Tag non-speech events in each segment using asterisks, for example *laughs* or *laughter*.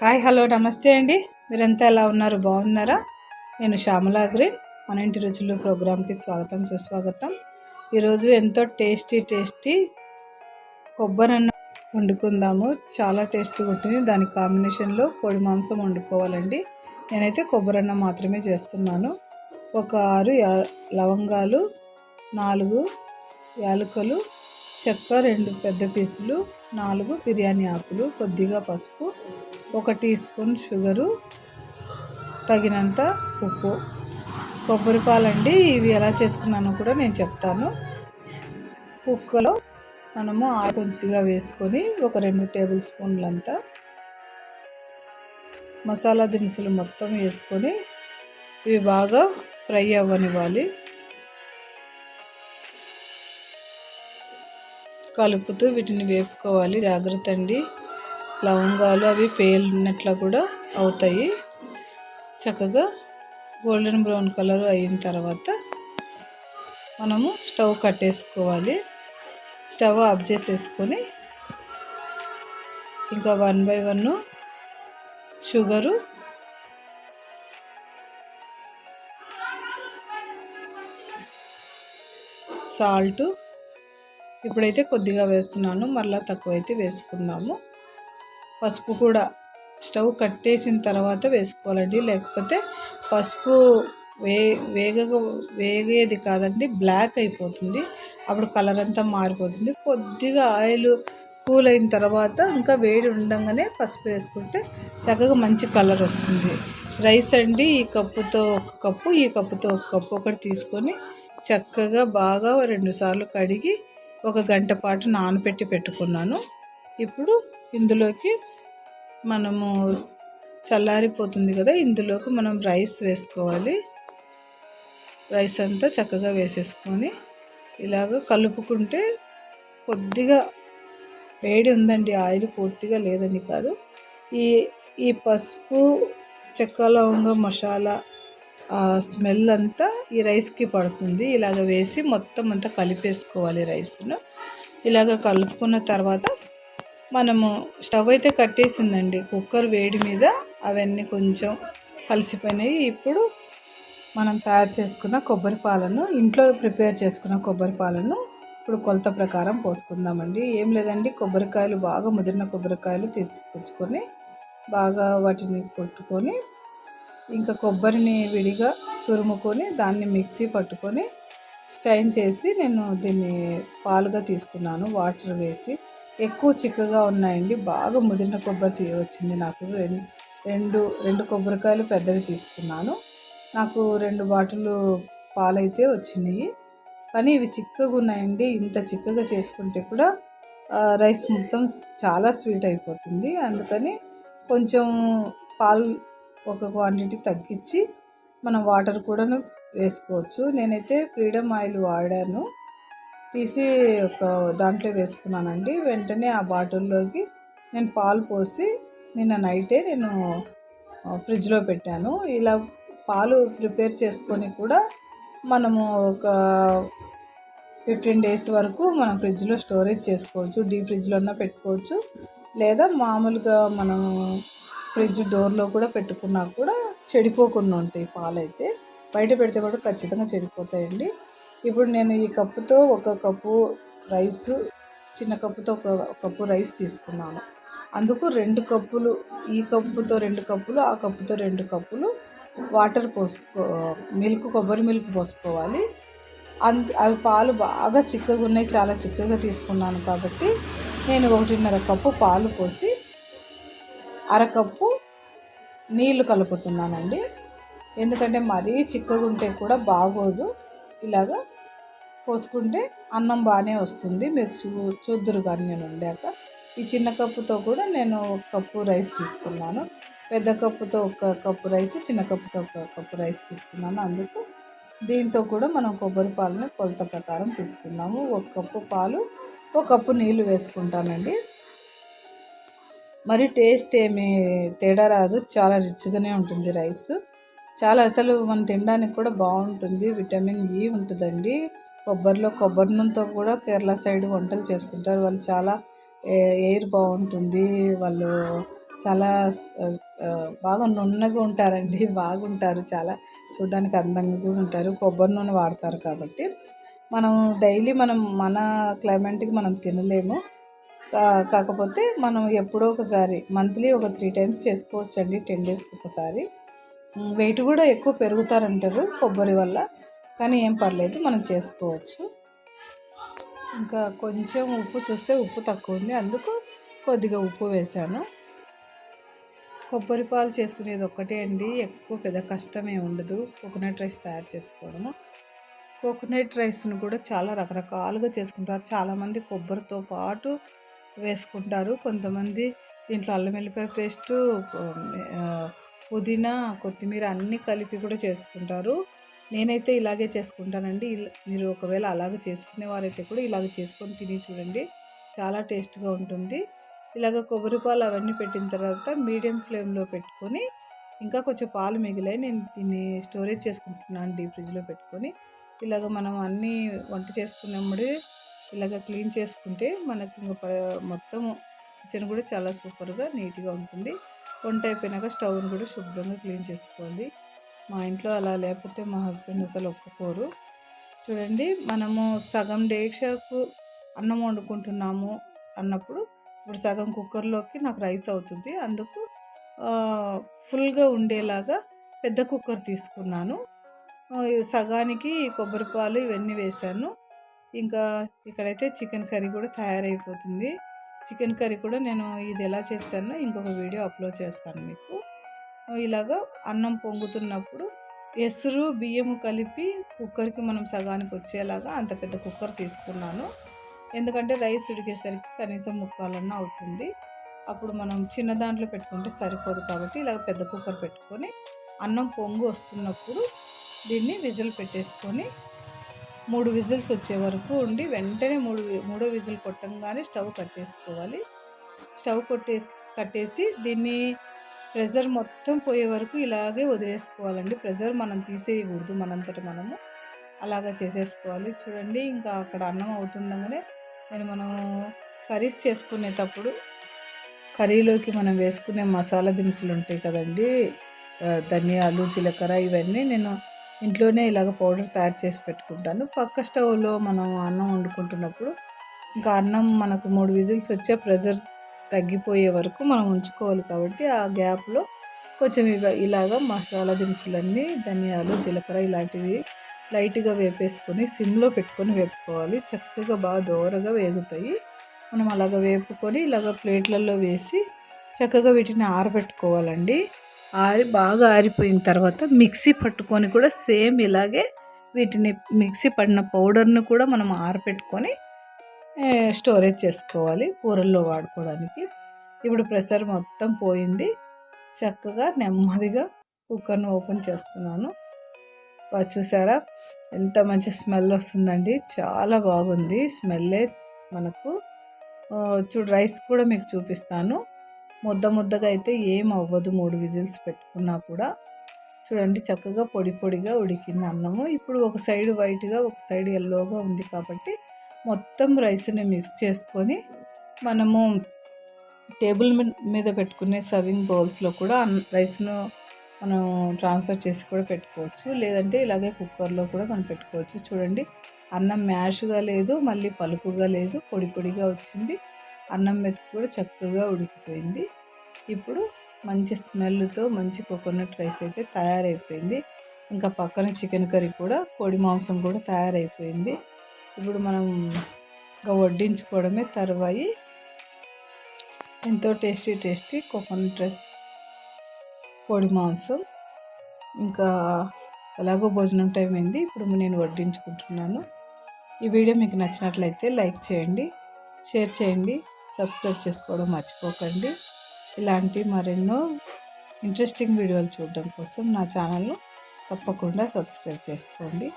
Hi hello నమస్తే అండి. మీరంతా ఎలా ఉన్నారు? బాగున్నారా? నేను శ్యామలా గ్రీన్. మన ఇంటి రుచులు ప్రోగ్రామ్కి స్వాగతం సుస్వాగతం. ఈరోజు ఎంతో టేస్టీ టేస్టీ కొబ్బరి అన్నం వండుకుందాము. చాలా టేస్టీగా ఉంటుంది. దాని కాంబినేషన్లో పొడి మాంసం వండుకోవాలండి. నేనైతే కొబ్బరి అన్నం మాత్రమే చేస్తున్నాను. ఒక ఆరు యా- లవంగాలు నాలుగు యాలకులు చెక్క రెండు పెద్ద పీసులు నాలుగు బిర్యానీ ఆకులు కొద్దిగా పసుపు ఒక టీ స్పూన్ షుగరు తగినంత ఉప్పు. కొబ్బరి పాలండి ఇవి ఎలా చేసుకున్నానో కూడా నేను చెప్తాను. కుక్కలో మనము ఆ కొద్దిగా వేసుకొని ఒక రెండు టేబుల్ స్పూన్లంతా మసాలా దినుసులు మొత్తం వేసుకొని ఇవి బాగా ఫ్రై అవ్వనివ్వాలి. కలుపుతూ వీటిని వేపుకోవాలి. జాగ్రత్త అండి. లవంగాలు అవి పేలినట్లు కూడా అవుతాయి. చక్కగా గోల్డెన్ బ్రౌన్ కలర్ అయిన తర్వాత మనము స్టవ్ కట్టేసుకోవాలి. స్టవ్ ఆఫ్ చేసేసుకొని ఇంకా one by one sugar salt ఇప్పుడైతే కొద్దిగా వేస్తున్నాను. మళ్ళీ తక్కువైతే వేసుకుందాము. పసుపు కూడా స్టవ్ కట్టేసిన తర్వాత వేసుకోవాలండి. లేకపోతే పసుపు వే వేగ వేగేది కాదండి బ్లాక్ అయిపోతుంది. అప్పుడు కలర్ అంతా మారిపోతుంది. కొద్దిగా ఆయిల్ కూల్ అయిన తర్వాత ఇంకా వేడి ఉండగానే పసుపు వేసుకుంటే చక్కగా మంచి కలర్ వస్తుంది. రైస్ అండి ఈ కప్పుతో ఒక కప్పు ఈ కప్పుతో ఒక కప్పు ఒకటి తీసుకొని చక్కగా బాగా రెండుసార్లు కడిగి ఒక గంట పాటు నానబెట్టి పెట్టుకున్నాను. ఇప్పుడు ఇందులోకి మనము చల్లారిపోతుంది కదా ఇందులోకి మనం రైస్ వేసుకోవాలి. రైస్ అంతా చక్కగా వేసేసుకొని ఇలాగ కలుపుకుంటే కొద్దిగా వేడి ఉందండి ఆయిల్ పూర్తిగా లేదని కాదు. ఈ ఈ పసుపు చెక్క లవంగ మసాలా ఆ స్మెల్ అంతా ఈ రైస్కి పడుతుంది. ఇలాగ వేసి మొత్తం అంతా కలిపేసుకోవాలి రైస్ను. ఇలాగ కలుపుకున్న తర్వాత మనము స్టవ్ అయితే కట్టేసిందండి. కుక్కర్ వేడి మీద అవన్నీ కొంచెం కలిసిపోయినాయి. ఇప్పుడు మనం తయారు చేసుకున్న కొబ్బరి పాలను ఇంట్లో ప్రిపేర్ చేసుకున్న కొబ్బరి పాలను ఇప్పుడు కొలత ప్రకారం పోసుకుందామండి. ఏం లేదండి కొబ్బరికాయలు బాగా ముదిరిన కొబ్బరికాయలు తీసుకొచ్చుకొని బాగా వాటిని కొట్టుకొని ఇంకా కొబ్బరిని విడిగా తురుముకొని దాన్ని మిక్సీ పట్టుకొని స్టైన్ చేసి నేను దీన్ని పాలుగా తీసుకున్నాను. వాటర్ వేసి ఎక్కువ చిక్కగా ఉన్నాయండి. బాగా ముదిరిన కొబ్బరి తీ- వచ్చింది నాకు. రెండు రెండు రెండు కొబ్బరికాయలు పెద్దవి తీసుకున్నాను. నాకు రెండు బాటిల్ పాలైతే వచ్చినాయి. కానీ ఇవి చిక్కగా ఉన్నాయండి. ఇంత చిక్కగా చేసుకుంటే కూడా రైస్ మొత్తం చాలా స్వీట్ అయిపోతుంది. అందుకని కొంచెం పాలు ఒక క్వాంటిటీ తగ్గించి మనం వాటర్ కూడా వేసుకోవచ్చు. నేనైతే ఫ్రీడమ్ ఆయిల్ వాడాను. తీసి ఒక దాంట్లో వేసుకున్నానండి. వెంటనే ఆ బాటిల్లోకి నేను పాలు పోసి నిన్న నైటే నేను ఫ్రిడ్జ్లో పెట్టాను. ఇలా పాలు ప్రిపేర్ చేసుకొని కూడా మనము ఒక ఫిఫ్టీన్ డేస్ వరకు మనం ఫ్రిడ్జ్లో స్టోరేజ్ చేసుకోవచ్చు. డీ ఫ్రిడ్జ్లో ఉన్న పెట్టుకోవచ్చు. లేదా మామూలుగా మనం ఫ్రిడ్జ్ డోర్లో కూడా పెట్టుకున్నా కూడా చెడిపోకుండా ఉంటాయి పాలైతే. బయట పెడితే కూడా ఖచ్చితంగా చెడిపోతాయండి. ఇప్పుడు నేను ఈ కప్పుతో ఒక కప్పు రైస్ చిన్న కప్పుతో ఒక కప్పు రైస్ తీసుకున్నాను. అందుకు రెండు కప్పులు ఈ కప్పుతో రెండు కప్పులు ఆ కప్పుతో రెండు కప్పులు వాటర్ పోసుకో మిల్క్ కొబ్బరి మిల్క్ పోసుకోవాలి. అంత అవి పాలు బాగా చిక్కగా ఉన్నాయి చాలా చిక్కగా తీసుకున్నాను కాబట్టి నేను ఒకటిన్నర కప్పు పాలు పోసి అరకప్పు నీళ్ళు కలుపుతున్నానండి. ఎందుకంటే మరీ చిక్కగా ఉంటే కూడా బాగోదు. ఇలాగా పోసుకుంటే అన్నం బాగానే వస్తుంది. మీరు చూ చూద్దురు కానీ నేను వండాక ఈ చిన్న కప్పుతో కూడా నేను ఒక కప్పు రైస్ తీసుకున్నాను. పెద్ద కప్పుతో ఒక కప్పు రైస్ చిన్న కప్పుతో ఒక కప్పు రైస్ తీసుకున్నాను. అందుకు దీంతో కూడా మనం కొబ్బరి పాలని కొలత ప్రకారం తీసుకున్నాము ఒక కప్పు పాలు ఒక కప్పు నీళ్ళు వేసుకుంటానండి. మరి టేస్ట్ ఏమి తేడా రాదు. చాలా రిచ్గానే ఉంటుంది రైస్. చాలా అసలు మనం తినడానికి కూడా బాగుంటుంది. విటమిన్ ఈ ఉంటుందండి. కొబ్బరిలో కొబ్బరి నూనెతో కూడా కేరళ సైడ్ వంటలు చేసుకుంటారు. వాళ్ళు చాలా ఏ- ఎయిర్ బాగుంటుంది. వాళ్ళు చాలా బాగా నున్నగా ఉంటారండి. *laughs* బాగుంటారు చాలా. చూడడానికి అందంగా కూడా ఉంటారు. కొబ్బరి నూనె వాడతారు కాబట్టి. మనం డైలీ మనం మన క్లైమేట్కి మనం తినలేము. కాకపోతే మనం ఎప్పుడో ఒకసారి మంత్లీ ఒక త్రీ టైమ్స్ చేసుకోవచ్చండి. టెన్ డేస్కి ఒకసారి. వెయిట్ కూడా ఎక్కువ పెరుగుతారంటారు కొబ్బరి వల్ల. కానీ ఏం పర్లేదు మనం చేసుకోవచ్చు. ఇంకా కొంచెం ఉప్పు చూస్తే ఉప్పు తక్కువ ఉంది. అందుకు కొద్దిగా ఉప్పు వేశాను. కొబ్బరి పాలు చేసుకునేది ఒక్కటే అండి. ఎక్కువ పెద్ద కష్టమే ఉండదు. కోకోనట్ రైస్ తయారు చేసుకోవడము. కోకోనట్ రైస్ను కూడా చాలా రకరకాలుగా చేసుకుంటారు. చాలామంది కొబ్బరితో పాటు వేసుకుంటారు. కొంతమంది దీంట్లో అల్లం వెల్లిపాయ పేస్టు పుదీనా కొత్తిమీర అన్నీ కలిపి కూడా చేసుకుంటారు. నేనైతే ఇలాగే చేసుకుంటానండి. మీరు ఒకవేళ అలాగే చేసుకునే వారైతే కూడా ఇలాగ చేసుకొని తిని చూడండి. చాలా టేస్ట్గా ఉంటుంది. ఇలాగ కొబ్బరి పాలు అవన్నీ పెట్టిన తర్వాత మీడియం ఫ్లేమ్లో పెట్టుకొని ఇంకా కొంచెం పాలు మిగిలాయి నేను దీన్ని స్టోరేజ్ చేసుకుంటున్నాను డీప్ ఫ్రిడ్జ్లో పెట్టుకొని. ఇలాగ మనం అన్నీ వంట చేసుకున్నప్పుడు ఇలాగ క్లీన్ చేసుకుంటే మనకు ఇంకా మొత్తం కిచెన్ కూడా చాలా సూపర్గా నీట్గా ఉంటుంది. వంట అయిపోయినాక స్టవ్ని కూడా శుభ్రంగా క్లీన్ చేసుకోవాలి. మా ఇంట్లో అలా లేకపోతే మా హస్బెండ్ అసలు ఒప్పుకోరు. చూడండి మనము సగం డేక్షకు అన్నం వండుకుంటున్నాము అన్నప్పుడు ఇప్పుడు సగం కుక్కర్లోకి నాకు రైస్ అవుతుంది. అందుకు ఫుల్గా ఉండేలాగా పెద్ద కుక్కర్ తీసుకున్నాను. సగానికి కొబ్బరి పాలు ఇవన్నీ వేశాను. ఇంకా ఇక్కడైతే చికెన్ కర్రీ కూడా తయారైపోతుంది. చికెన్ కర్రీ కూడా నేను ఇది ఎలా చేస్తానో ఇంకొక వీడియో అప్లోడ్ చేస్తాను మీకు. ఇలాగా అన్నం పొంగుతున్నప్పుడు ఎసురు బియ్యము కలిపి కుక్కర్కి మనం సగానికి వచ్చేలాగా అంత పెద్ద కుక్కర్ తీసుకున్నాను. ఎందుకంటే రైస్ ఉడికేసరికి కనీసం ముక్కాలన్నా అవుతుంది. అప్పుడు మనం చిన్న దాంట్లో పెట్టుకుంటే సరిపోదు కాబట్టి ఇలా పెద్ద కుక్కర్ పెట్టుకొని అన్నం పొంగు వస్తున్నప్పుడు దీన్ని విజిల్ పెట్టేసుకొని మూడు విజిల్స్ వచ్చే వరకు ఉండి వెంటనే మూడు వి- మూడో విజిల్ కొట్టంగానే స్టవ్ కట్టేసుకోవాలి. స్టవ్ కొట్టేసి కట్టేసి దీన్ని ప్రెజర్ మొత్తం పోయే వరకు ఇలాగే వదిలేసుకోవాలండి. ప్రెజర్ మనం తీసేయకూడదు మనంతట మనము. అలాగా చేసేసుకోవాలి. చూడండి ఇంకా అక్కడ అన్నం అవుతుండగానే నేను మనం కర్రీస్ చేసుకునేటప్పుడు కర్రీలోకి మనం వేసుకునే మసాలా దినుసులు ఉంటాయి కదండి ధనియాలు జీలకర్ర ఇవన్నీ నేను ఇంట్లోనే ఇలాగ పౌడర్ తయారు చేసి పెట్టుకుంటాను. పక్క స్టవ్లో మనం అన్నం వండుకుంటున్నప్పుడు ఇంకా అన్నం మనకు మూడు విజిల్స్ వచ్చే ప్రెజర్ తగ్గిపోయే వరకు మనం ఉంచుకోవాలి కాబట్టి ఆ గ్యాప్లో కొంచెం ఇవ ఇలాగ మసాలా దినుసులన్నీ ధనియాలు జీలకర్ర ఇలాంటివి లైట్గా వేపేసుకొని సిమ్లో పెట్టుకొని వేపుకోవాలి. చక్కగా బాగా దోరగా వేగుతాయి. మనం అలాగ వేపుకొని ఇలాగ ప్లేట్లలో వేసి చక్కగా వీటిని ఆరబెట్టుకోవాలండి. ఆరి బాగా ఆరిపోయిన తర్వాత మిక్సీ పట్టుకొని కూడా సేమ్ ఇలాగే వీటిని మిక్సీ పడిన పౌడర్ను కూడా మనం ఆరబెట్టుకొని స్టోరేజ్ చేసుకోవాలి కూరల్లో వాడుకోవడానికి. ఇప్పుడు ప్రెషర్ మొత్తం పోయింది. చక్కగా నెమ్మదిగా కుక్కర్ను ఓపెన్ చేస్తున్నాను. చూసారా? ఎంత మంచి స్మెల్ వస్తుందండి. చాలా బాగుంది. స్మెల్లే మనకు. చూడు రైస్ కూడా మీకు చూపిస్తాను. ముద్ద ముద్దగా అయితే ఏం అవ్వదు. మూడు విజిల్స్ పెట్టుకున్నా కూడా. చూడండి చక్కగా పొడి పొడిగా ఉడికింది అన్నము. ఇప్పుడు ఒక సైడ్ వైట్గా ఒక సైడ్ ఎల్లోగా ఉంది కాబట్టి మొత్తం రైస్ని మిక్స్ చేసుకొని మనము టేబుల్ మీద పెట్టుకునే సర్వింగ్ బౌల్స్లో కూడా అన్- రైస్ను మనం ట్రాన్స్ఫర్ చేసి కూడా పెట్టుకోవచ్చు. లేదంటే ఇలాగే కుక్కర్లో కూడా మనం పెట్టుకోవచ్చు. చూడండి అన్నం మ్యాష్గా లేదు మళ్ళీ పలుకుగా లేదు పొడి పొడిగా వచ్చింది. అన్నం మెతుకు కూడా చక్కగా ఉడికిపోయింది. ఇప్పుడు మంచి స్మెల్తో మంచి కోకోనట్ రైస్ అయితే తయారైపోయింది. ఇంకా పక్కన చికెన్ కర్రీ కూడా కోడి మాంసం కూడా తయారైపోయింది. ఇప్పుడు మనం ఇంకా వడ్డించుకోవడమే తర్వాయి. ఎంతో టేస్టీ టేస్టీ కోకోనట్ రైస్ కోడి మాంసం. ఇంకా ఎలాగో భోజనం టైం అయింది. ఇప్పుడు నేను వడ్డించుకుంటున్నాను. ఈ వీడియో మీకు నచ్చినట్లయితే లైక్ చేయండి. షేర్ చేయండి సబ్స్క్రైబ్ చేసుకోవడం మర్చిపోకండి. ఇలాంటి మరెన్నో ఇంట్రెస్టింగ్ వీడియోలు చూడడం కోసం నా ఛానల్ను తప్పకుండా సబ్స్క్రైబ్ చేసుకోండి.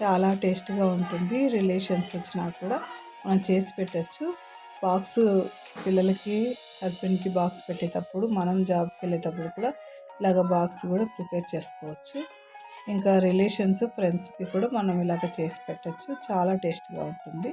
చాలా టేస్ట్గా ఉంటుంది రిలేషన్స్ వచ్చినా కూడా మనం చేసి పెట్టచ్చు. బాక్స్ పిల్లలకి హస్బెండ్కి బాక్స్ పెట్టేటప్పుడు మనం జాబ్కి వెళ్ళేటప్పుడు కూడా ఇలాగ బాక్స్ కూడా ప్రిపేర్ చేసుకోవచ్చు. ఇంకా రిలేషన్స్ ఫ్రెండ్స్కి కూడా మనం ఇలాగ చేసి పెట్టచ్చు. చాలా టేస్ట్గా ఉంటుంది.